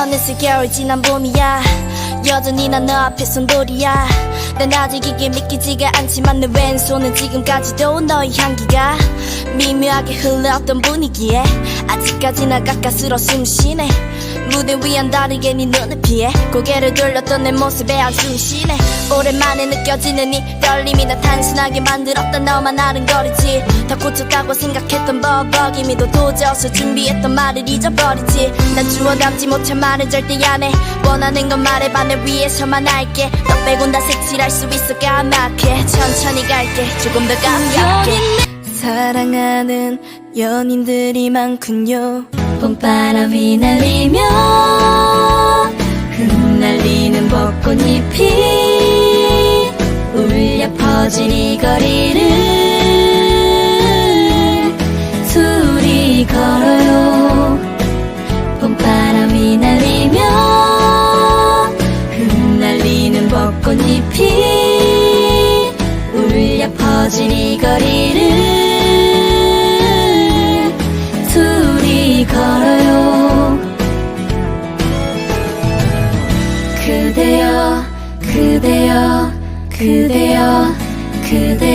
어느새 겨울 지난 봄이야. 여전히 난 너 앞에 손돌이야 난 아직 이게 믿기지가 않지만 내 왼손은 지금까지도 너의 향기가 미묘하게 흘러왔던 분위기에 아직까지 나 가까스로 숨쉬네. 무대 위한 다르게 네 눈을 피해 고개를 돌렸던 내 모습에 한숨 쉬네 오랜만에 느껴지는 이 떨림이 나 단순하게 만들었던 너만 아른거리지. 다 고쳤다고 생각했던 버벅임이도 도져서 준비했던 말을 잊어버리지. 난 주워 담지 못한 말은 절대 안해. 원하는 건 말해봐. 내 위해서만 할게. 너 빼곤 다 색칠 할수 있어 까맣게 천천히 갈게. 조금 더 가볍게 사랑하는 연인들이 많군요. 봄바람이 날리며 흩날리는 벚꽃잎이 울려 퍼진 이 거리를 걸 꽃잎이 울려 퍼진 이 거리를 둘이 걸어요. 그대여 그대여 그대여 그대여